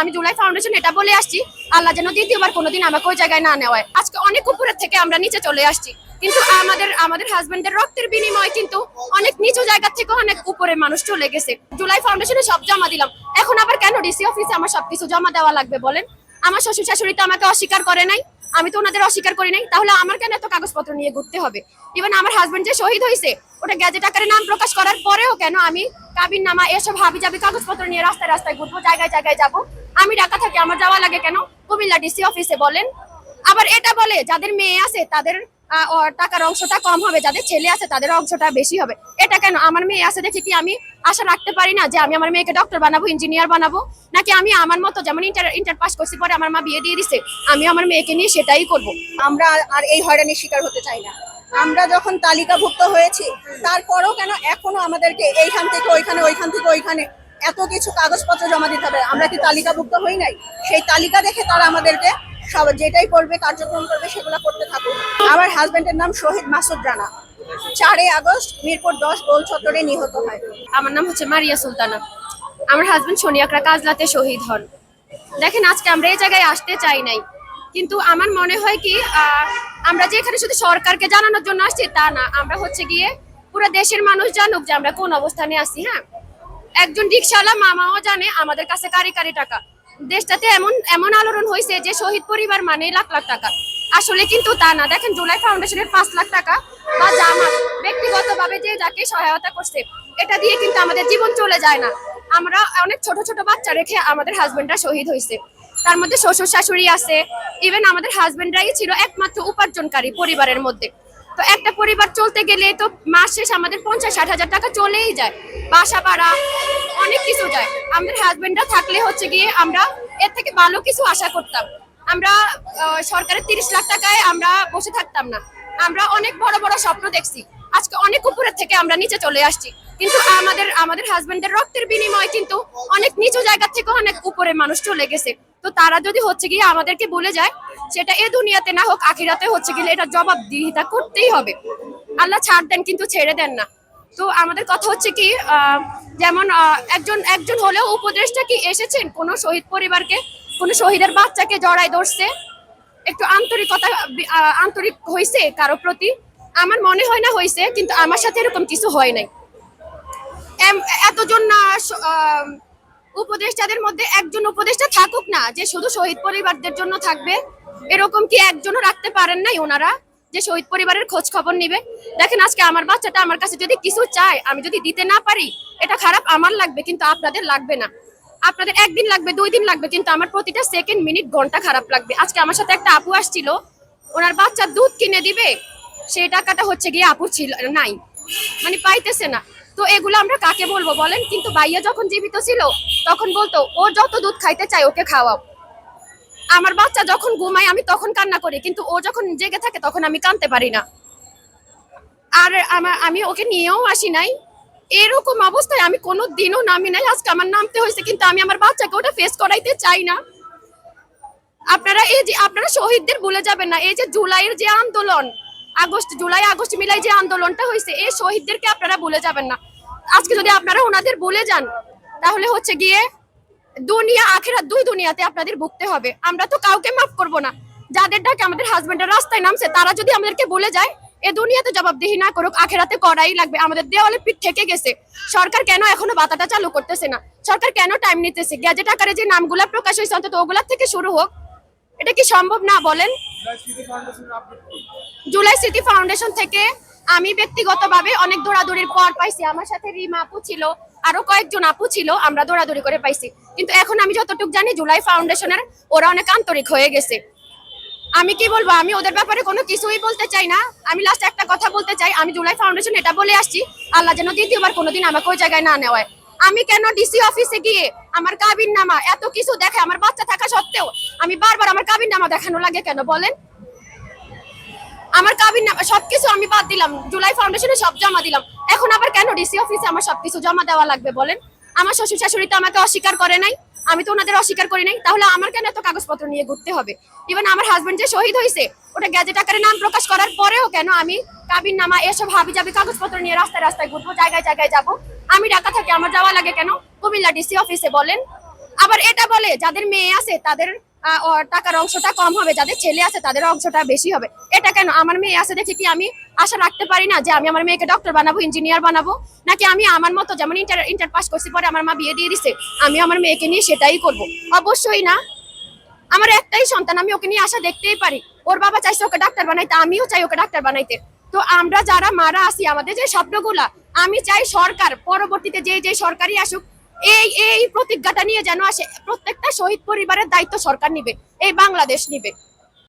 আমি জুলাই ফাউন্ডেশন এটা বলে আসছি, আল্লাহ যেন দ্বিতীয়বার কোনোদিন আমাকে ওই জায়গায় না নেওয়ায়। আজকে অনেক উপরের থেকে আমরা নিচে চলে আসছি, কিন্তু আমাদের আমাদের হাজবেন্ডের রক্তের বিনিময়ে কিন্তু অনেক নিচু জায়গা থেকে অনেক উপরে মানুষ চলে গেছে। জুলাই ফাউন্ডেশনে সব জমা দিলাম। এখন আবার কেন ডিসি অফিসে আমার সবকিছু জমা দেওয়া লাগবে বলেন? আমার শ্বশুর শাশুড়ি তো আমাকে অস্বীকার করে নাই। আমি তো ওনাদের অস্বীকার করি নাই। তাহলে আমার কেন এত কাগজপত্র নিয়ে ঘুরতে হবে? ইভেন আমার হাজব্যান্ড যে শহীদ হয়েছে, ওটা গ্যাজেট আকারে নাম প্রকাশ করার পরেও কেন আমি কাবিন নামা এসব হাবি যাবি কাগজপত্র নিয়ে রাস্তায় রাস্তায় ঘুরবো, জায়গায় জায়গায় যাব? আমি ডাকা থাকি, আমার যাওয়া লাগে কেন? কুমিল্লা ডিসি অফিসে বলেন। আবার এটা বলে, যাদের মেয়ে আছে, তাদের টাকার অংশটা কম হবে, যাদের ছেলে আছে তাদের অংশটা বেশি হবে। এটা কেন? আমার মেয়ে আছে দেখে কি আমি আশা রাখতে পারি না যে আমি আমার মেয়েকে ডক্টর বানাবো ইঞ্জিনিয়ার বানাবো? নাকি আমি আমার মতো যেমন ইন্টার ইন্টার পাস করছি, পরে আমার মা বিয়ে দিয়ে দিছে আমি আমার মেয়েকে নিয়ে সেটাই করব। আমরা আর এই হয়রানির শিকার হতে চাই না। আমরা যখন তালিকাভুক্ত হয়েছি, তারপরেও কেন এখনও আমাদেরকে এইখান থেকে ওইখানে, ওইখান থেকে ওইখানে এত কিছু কাগজপত্র জমা দিতে হবে? আমরা কি তালিকাভুক্ত হই নাই? সেই তালিকা দেখে তারা আমাদেরকে সব যেটাই করবে, কার্যক্রম করবে, সেগুলো করতে থাকুক। আমার হাজবেন্ডের নাম শহীদ মাসুদ রানা। চারই আগস্ট, মিরপুর দশ গোল চত্বরে নিহত হয়। আমার নাম হচ্ছে মারিয়া সুলতানা। আমার হাজবেন্ড সোনিয়াকরা কাজলাতে শহীদ হন। দেখেন, আজকে আমরা এই জায়গায় আসতে চাই নাই। কিন্তু আমার মনে হয় কি আমরা যে এখানে শুধু সরকারকে জানানোর জন্য আসছি, তা না। আমরা হচ্ছে গিয়ে পুরো দেশের মানুষ জানুক যে আমরা কোন অবস্থানে আছি হ্যাঁ? একজন রিক্সাওয়ালা মামাও জানে আমাদের কাছে কারি কারি টাকা। দেশটাতে এমন এমন আলোড়ন হয়েছে যে শহীদ পরিবার মানে লাখ লাখ টাকা। আসলে কিন্তু তা না। দেখেন, জুলাই ফাউন্ডেশনের পাঁচ লাখ টাকা বা জামাত ব্যক্তিগতভাবে যে যাকে সহায়তা করছে, এটা দিয়ে কিন্তু আমাদের জীবন চলে যায় না। আমরা অনেক ছোট ছোট বাচ্চা রেখে আমাদের হাজবেন্ডরা শহীদ হয়েছে। তার মধ্যে শ্বশুর শাশুড়ি আছে। ইভেন আমাদের হাজবেন্ডরাই ছিল একমাত্র উপার্জনকারী পরিবারের মধ্যে। তো একটা পরিবার চলতে গেলে তো মাস শেষ আমাদের পঞ্চাশ ষাট হাজার টাকা চলেই যায়। বাসা ভাড়া অনেক কিছু যায়। আমাদের হাজবেন্ডরা থাকলে হচ্ছে গিয়ে আমরা এর থেকে ভালো কিছু আশা করতাম। আমরা সরকারের তিরিশ লাখ টাকায় আমরা বসে থাকতাম না। আমরা অনেক বড় বড় স্বপ্ন দেখছি। আজকে অনেক উপরের থেকে আমরা নিচে চলে আসছি। কিন্তু আমাদের আমাদের হাজবেন্ডের রক্তের বিনিময়ে কিন্তু অনেক নিচু জায়গা থেকে অনেক উপরে মানুষ চলে গেছে। তো তারা যদি হচ্ছে গিয়ে আমাদেরকে বলে যায়, সেটা এ দুনিয়াতে না হোক, আখিরাতে হচ্ছে গেলে এটা জবাবদিহিতা করতেই হবে। আল্লাহ ছাড় দেন কিন্তু ছেড়ে দেন না। তো আমাদের কথা হচ্ছে কি যেমন একজন একজন হলেও উপদেষ্টা কি এসেছেন? কোন শহীদ পরিবারকে, কোন শহীদের বাচ্চাকে জড়াই ধরছে? একটু আন্তরিকতা আন্তরিক হয়েছে কারও প্রতি? আমার মনে হয় না হয়েছে কিন্তু আমার সাথে এরকম কিছু হয় নাই। এতজন উপদেষ্টাদের মধ্যে একজন উপদেষ্টা থাকুক না, যে শুধু শহীদ পরিবারদের জন্য থাকবে, এরকম কি একজনও রাখতে পারেন নাই ওনারা? যে শহীদ পরিবারের খোঁজ খবর নিবে। দেখেন আজকে আমার বাচ্চাটা আমার কাছে যদি কিছু চায়, আমি যদি দিতে না পারি, এটা খারাপ আমার লাগবে কিন্তু আপনাদের লাগবে না। আপনাদের একদিন লাগবে, দুই দিন লাগবে, কিন্তু আমার প্রতিটা সেকেন্ড মিনিট ঘণ্টা খারাপ লাগবে। আজকে আমার সাথে একটা আপু আসছিল, ওনার বাচ্চা দুধ কিনে দিবে, সেই টাকাটা হচ্ছে গিয়ে আপুর ছিল, নাই। মানে পাইতেছে না। তো এগুলো আমরা কাকে বলব বলেন? কিন্তু ভাইয়া যখন জীবিত ছিল, তখন বলতো, ও যত দুধ খাইতে চায়, ওকে খাওয়াও। আমার বাচ্চা যখন ঘুমায়, আমি তখন কান্না করি, কিন্তু ও যখন জেগে থাকে, তখন আমি কানতে পারি না। আর আমার, আমি ওকে নিয়েও আসি নাই। এরকম অবস্থায় আমি কোনো দিনও নামি নাই। আজকে আমার নামতে হয়েছে, কিন্তু আমি আমার বাচ্চাকে ওটা ফেস করাইতে চাই না। আপনারা এই যে, আপনারা শহীদদের ভুলে যাবেন না। এই যে জুলাইয়ের যে আন্দোলন, আগস্ট, জুলাই, আগস্ট মিলাই যে আন্দোলনটা হয়েছে, এই শহীদদেরকে আপনারা ভুলে যাবেন না। আজকে যদি আপনারা ওনাদের ভুলে যান, তাহলে হচ্ছে গিয়ে দুনিয়া আখেরা দুই দুনিয়াতে আপনাদের ভুগতে হবে। আমরা তো কাউকে মাফ করব না। যাদের ডাকে আমাদের হাজবেন্ডের রাস্তায় নামছে, তারা যদি আমাদেরকে বলে যায়, এ দুনিয়াতে জবাবদিহি না করুক, আখেরাতে করাই লাগবে। আমাদের দেওয়ালে পিঠ থেকে গেছে। সরকার কেন এখনও বাতাটা চালু করতেছে না? সরকার কেন টাইম নিতেছে? গ্যাজেট আকারে যে নামগুলা প্রকাশ হয়েছে, অন্তত ওগুলার থেকে শুরু হোক। এটা কি সম্ভব না? বলেন। জুলাই স্মৃতি ফাউন্ডেশন থেকে আমি ব্যক্তিগতভাবে অনেক দৌড়াদৌড়ির পর পাইছি। আমার সাথে রিমা আপু ছিল। আরও কয়েকজন আপু ছিল, আমরা দৌড়াদৌড়ি করে পাইছি। কিন্তু এখন আমি যতটুকু জানি, জুলাই ফাউন্ডেশনের ওরা অনেক আন্তরিক হয়ে গেছে। আমি কি বলব, আমি ওদের ব্যাপারে কোনো কিছুই বলতে চাই না। আমি লাস্ট একটা কথা বলতে চাই, আমি জুলাই ফাউন্ডেশন এটা বলে আসছি, আল্লাহ যেন দ্বিতীয়বার কোনোদিন আমাকে ওই জায়গায় না নেওয়ায়। আমি কেন ডিসি অফিসে গিয়ে আমার কাবিন নামা এত কিছু দেখে, আমার বাচ্চা থাকা সত্ত্বেও আমি বারবার আমার কাবিন নামা দেখানো লাগে কেন বলেন? আমার কাবিন নামা সবকিছু আমি বাদ দিলাম, জুলাই ফাউন্ডেশনে সব জমা দিলাম। এখন আবার কেন ডিসি অফিসে আমার সবকিছু জমা দেওয়া লাগবে বলেন? আমার শ্বশুর শাশুড়ি তো আমাকে অস্বীকার করে নাই, আমি তো ওনাদের অস্বীকার করি নাই, তাহলে আমার কেন এত কাগজপত্র নিয়ে ঘুরতে হবে? ইভেন আমার হাজবেন্ড যে শহীদ হয়েছে ওটা গ্যাজেট আকারে নাম প্রকাশ করার পরেও কেন আমি কাবিন নামা এসব হাবি যাবি কাগজপত্র নিয়ে রাস্তায় রাস্তায় ঘুরবো, জায়গায় জায়গায় যাব? আমি ঢাকা থাকি আমার যাওয়া লাগে কেন? কুমিল্লা ডিসি অফিসে বলেন। আবার এটা বলে, যাদের মেয়ে আছে, তাদের টাকার অংশটা কম হবে, যাদের ছেলে আছে তাদের অংশটা বেশি হবে। এটা কেন? আমার মেয়ে আছে দেখে কি আমি আশা রাখতে পারি না যে আমি আমার মেয়েকে ডক্টর বানাবো ইঞ্জিনিয়ার বানাবো? নাকি আমি আমার মতো যেমন ইন্টার ইন্টার পাস করছি, পরে আমার মা বিয়ে দিয়ে দিছে, আমি আমার মেয়েকে নিয়ে সেটাই করব? অবশ্যই না। আমার একটাই সন্তান, আমি ওকে নিয়ে আশা দেখতেই পারি। ওর বাবা চাইছে ওকে ডাক্তার বানাইতে, আমিও চাই ওকে ডাক্তার বানাইতে। তো আমরা যারা, মারা আছি, আমাদের যে স্বপ্নগুলা, আমি চাই সরকার, পরবর্তীতে যে যে সরকারই আসুক এই এই প্রতিজ্ঞাটা নিয়ে যেন আসে, প্রত্যেকটা শহীদ পরিবারের দায়িত্ব সরকার নিবে, এই বাংলাদেশ নিবে।